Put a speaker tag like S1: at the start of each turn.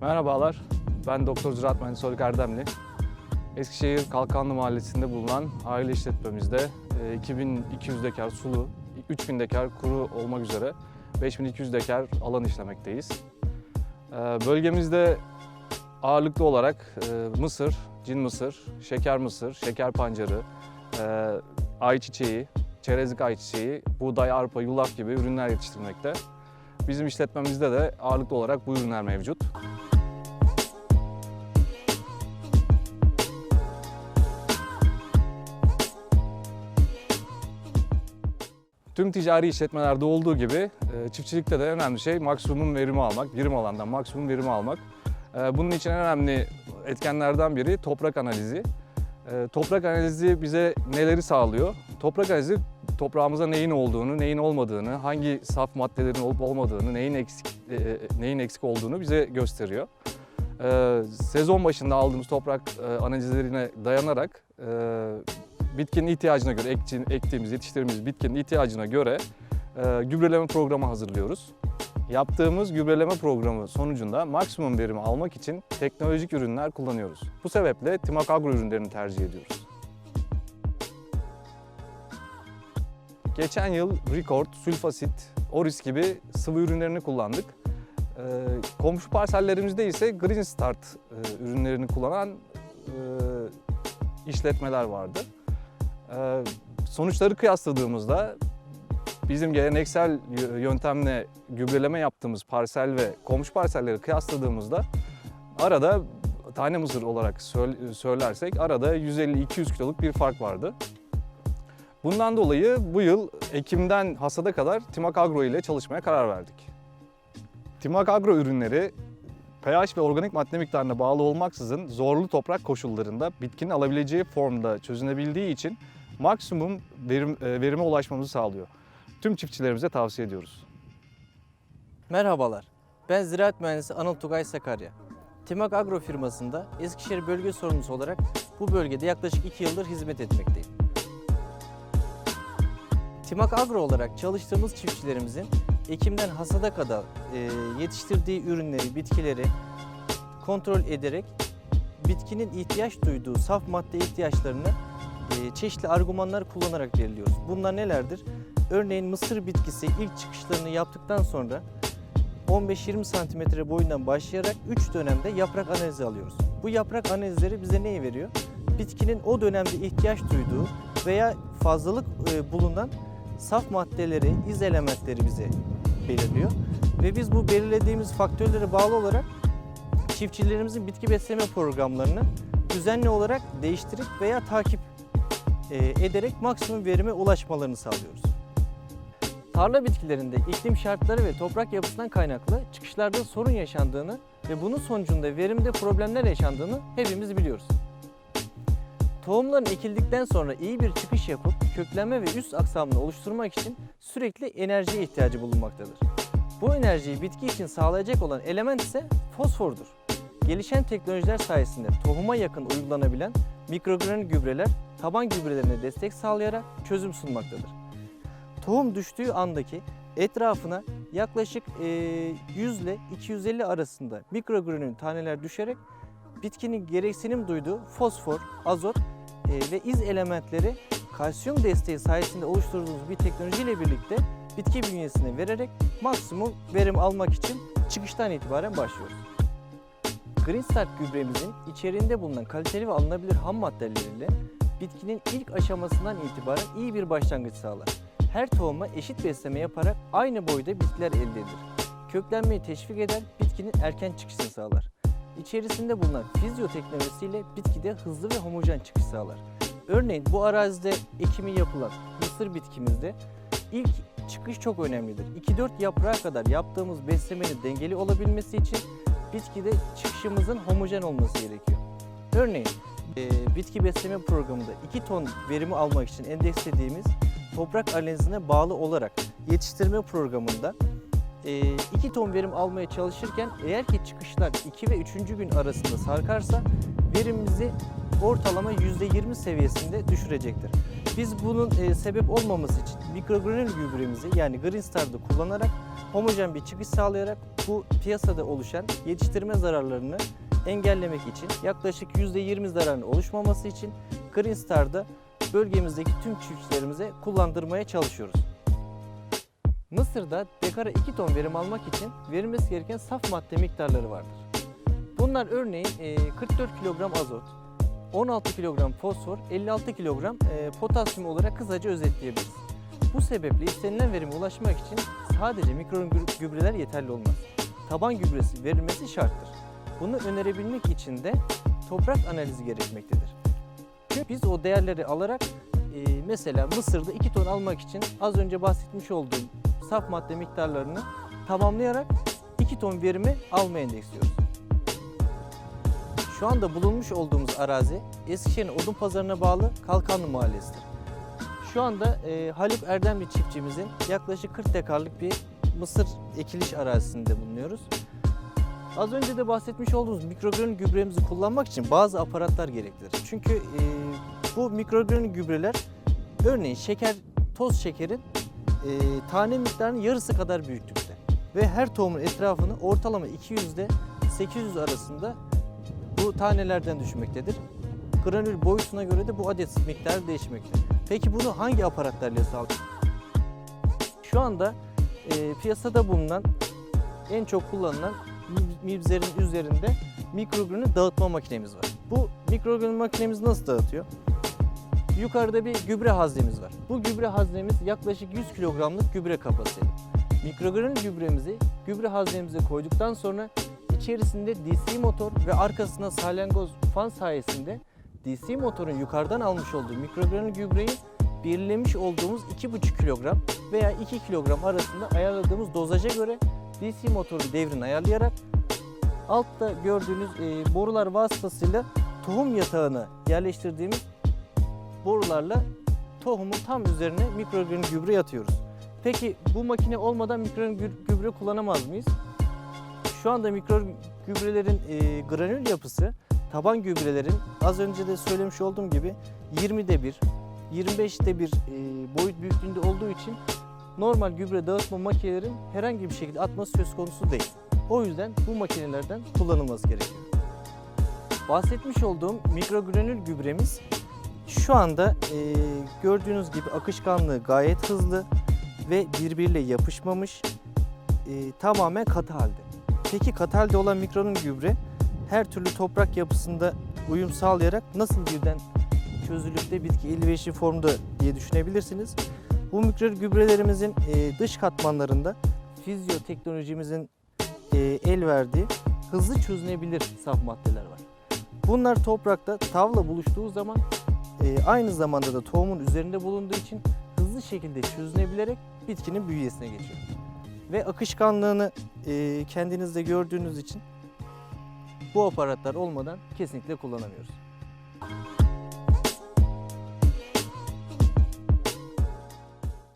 S1: Merhabalar, ben Doktor Ziraat Mühendisi Haluk Erdemli. Eskişehir Kalkanlı Mahallesi'nde bulunan aile işletmemizde e, 2200 dekar sulu, 3000 dekar kuru olmak üzere 5200 dekar alan işlemekteyiz. E, Bölgemizde ağırlıklı olarak e, mısır, cin mısır, şeker mısır, şeker pancarı, e, ayçiçeği, çerezlik ayçiçeği, buğday, arpa, yulaf gibi ürünler yetiştirmekte. Bizim işletmemizde de ağırlıklı olarak bu ürünler mevcut. Tüm ticari işletmelerde olduğu gibi e, çiftçilikte de önemli şey maksimum verimi almak, birim alandan maksimum verimi almak. E, Bunun için en önemli etkenlerden biri toprak analizi. E, Toprak analizi bize neleri sağlıyor? Toprak analizi toprağımıza neyin olduğunu, neyin olmadığını, hangi saf maddelerin olup olmadığını, neyin eksik e, e, neyin eksik olduğunu bize gösteriyor. E, Sezon başında aldığımız toprak e, analizlerine dayanarak e, bitkinin ihtiyacına göre, ektiğin- ektiğimiz, yetiştirdiğimiz bitkinin ihtiyacına göre e, gübreleme programı hazırlıyoruz. Yaptığımız gübreleme programı sonucunda maksimum verimi almak için teknolojik ürünler kullanıyoruz. Bu sebeple Timak Agro ürünlerini tercih ediyoruz. Geçen yıl Record, Sulfasit, Oris gibi sıvı ürünlerini kullandık. Ee, komşu parsellerimizde ise Green Start e, ürünlerini kullanan e, işletmeler vardı. Ee, sonuçları kıyasladığımızda bizim geleneksel yöntemle gübreleme yaptığımız parsel ve komşu parselleri kıyasladığımızda arada tane mısır olarak söyle- söylersek arada 150-200 kiloluk bir fark vardı. Bundan dolayı bu yıl Ekim'den hasada kadar Timak Agro ile çalışmaya karar verdik. Timak Agro ürünleri pH ve organik madde miktarına bağlı olmaksızın zorlu toprak koşullarında bitkinin alabileceği formda çözünebildiği için maksimum verim, e, verime ulaşmamızı sağlıyor. Tüm çiftçilerimize tavsiye ediyoruz.
S2: Merhabalar, ben Ziraat Mühendisi Anıl Tugay Sakarya. Timak Agro firmasında Eskişehir Bölge Sorumlusu olarak bu bölgede yaklaşık 2 yıldır hizmet etmekteyim. Timak Agro olarak çalıştığımız çiftçilerimizin Ekim'den hasada kadar e, yetiştirdiği ürünleri, bitkileri kontrol ederek bitkinin ihtiyaç duyduğu saf madde ihtiyaçlarını e, çeşitli argümanlar kullanarak belirliyoruz. Bunlar nelerdir? Örneğin mısır bitkisi ilk çıkışlarını yaptıktan sonra 15-20 santimetre boyundan başlayarak 3 dönemde yaprak analizi alıyoruz. Bu yaprak analizleri bize neyi veriyor? Bitkinin o dönemde ihtiyaç duyduğu veya fazlalık e, bulunan saf maddeleri, iz elementleri bize belirliyor. Ve biz bu belirlediğimiz faktörlere bağlı olarak çiftçilerimizin bitki besleme programlarını düzenli olarak değiştirip veya takip e, ederek maksimum verime ulaşmalarını sağlıyoruz. Tarla bitkilerinde iklim şartları ve toprak yapısından kaynaklı çıkışlarda sorun yaşandığını ve bunun sonucunda verimde problemler yaşandığını hepimiz biliyoruz. Tohumların ekildikten sonra iyi bir çıkış yapıp köklenme ve üst aksamını oluşturmak için sürekli enerjiye ihtiyacı bulunmaktadır. Bu enerjiyi bitki için sağlayacak olan element ise fosfordur. Gelişen teknolojiler sayesinde tohuma yakın uygulanabilen mikrogranül gübreler taban gübrelerine destek sağlayarak çözüm sunmaktadır. Tohum düştüğü andaki etrafına yaklaşık eee, 100 ile 250 arasında mikrogranül taneler düşerek bitkinin gereksinim duyduğu fosfor, azot ve iz elementleri kalsiyum desteği sayesinde oluşturduğumuz bir teknolojiyle birlikte bitki bünyesine vererek maksimum verim almak için çıkıştan itibaren başlıyoruz. Green Start gübremizin içeriğinde bulunan kaliteli ve alınabilir ham maddeleriyle bitkinin ilk aşamasından itibaren iyi bir başlangıç sağlar. Her tohuma eşit besleme yaparak aynı boyda bitkiler elde edilir. Köklenmeyi teşvik eder, bitkinin erken çıkışını sağlar. İçerisinde bulunan fizyo teknolojisiyle bitkide hızlı ve homojen çıkış sağlar. Örneğin bu arazide ekimi yapılan mısır bitkimizde ilk çıkış çok önemlidir. 2-4 yaprağa kadar yaptığımız beslemenin dengeli olabilmesi için bitkide çıkışımızın homojen olması gerekiyor. Örneğin e, bitki besleme programında 2 ton verimi almak için endekslediğimiz toprak analizine bağlı olarak yetiştirme programında 2 ton verim almaya çalışırken eğer ki çıkışlar 2 ve 3. gün arasında sarkarsa verimimizi ortalama %20 seviyesinde düşürecektir. Biz bunun e, sebep olmaması için mikrogranül gübremizi yani Green Star'da kullanarak homojen bir çıkış sağlayarak bu piyasada oluşan yetiştirme zararlarını engellemek için yaklaşık %20 zararın oluşmaması için Green Star'da bölgemizdeki tüm çiftçilerimize kullandırmaya çalışıyoruz. Mısır'da dekara 2 ton verim almak için verilmesi gereken saf madde miktarları vardır. Bunlar örneğin e, 44 kilogram azot, 16 kilogram fosfor, 56 kilogram e, potasyum olarak kısaca özetleyebiliriz. Bu sebeple istenilen verime ulaşmak için sadece mikro gü- gübreler yeterli olmaz. Taban gübresi verilmesi şarttır. Bunu önerebilmek için de toprak analizi gerekmektedir. Çünkü biz o değerleri alarak e, mesela Mısır'da 2 ton almak için az önce bahsetmiş olduğum saf madde miktarlarını tamamlayarak 2 ton verimi almaya endeksliyoruz. Şu anda bulunmuş olduğumuz arazi Eskişehir'in Odun Pazarı'na bağlı Kalkanlı Mahallesi'dir. Şu anda e, Haluk Erdemli çiftçimizin yaklaşık 40 dekarlık bir mısır ekiliş arazisinde bulunuyoruz. Az önce de bahsetmiş olduğumuz mikrogranül gübremizi kullanmak için bazı aparatlar gereklidir. Çünkü e, bu mikrogranül gübreler örneğin şeker, toz şekerin e, tane miktarının yarısı kadar büyüklükte. Ve her tohumun etrafını ortalama 200 ile 800 arasında bu tanelerden düşmektedir. Granül boyutuna göre de bu adet miktarı değişmekte. Peki bunu hangi aparatlarla sağlıyoruz? Şu anda e, piyasada bulunan en çok kullanılan mib- mibzerin üzerinde mikrogranül dağıtma makinemiz var. Bu mikrogranül makinemiz nasıl dağıtıyor? Yukarıda bir gübre haznemiz var. Bu gübre haznemiz yaklaşık 100 kilogramlık gübre kapasiteli. Mikrogranül gübremizi gübre haznemize koyduktan sonra içerisinde DC motor ve arkasına salyangoz fan sayesinde DC motorun yukarıdan almış olduğu mikrogranül gübreyi belirlemiş olduğumuz 2,5 kilogram veya 2 kilogram arasında ayarladığımız dozaja göre DC motorun devrini ayarlayarak altta gördüğünüz borular vasıtasıyla tohum yatağına yerleştirdiğimiz borularla tohumun tam üzerine mikrogranül gübre atıyoruz. Peki bu makine olmadan gü- gübre kullanamaz mıyız? Şu anda mikro gübrelerin e, granül yapısı taban gübrelerin az önce de söylemiş olduğum gibi 20'de 1, 25'te 1 e, boyut büyüklüğünde olduğu için normal gübre dağıtma makinelerin herhangi bir şekilde atması söz konusu değil. O yüzden bu makinelerden kullanılması gerekiyor. Bahsetmiş olduğum mikrogranül gübremiz şu anda e, gördüğünüz gibi akışkanlığı gayet hızlı ve birbiriyle yapışmamış e, tamamen katı halde. Peki katı halde olan mikronun gübre her türlü toprak yapısında uyum sağlayarak nasıl birden çözülüp de bitki elverişli formda diye düşünebilirsiniz. Bu mikro gübrelerimizin e, dış katmanlarında fizyoteknolojimizin e, el verdiği hızlı çözünebilir saf maddeler var. Bunlar toprakta tavla buluştuğu zaman e, aynı zamanda da tohumun üzerinde bulunduğu için hızlı şekilde çözünebilerek bitkinin bünyesine geçiyor. Ve akışkanlığını e, kendinizde gördüğünüz için bu aparatlar olmadan kesinlikle kullanamıyoruz.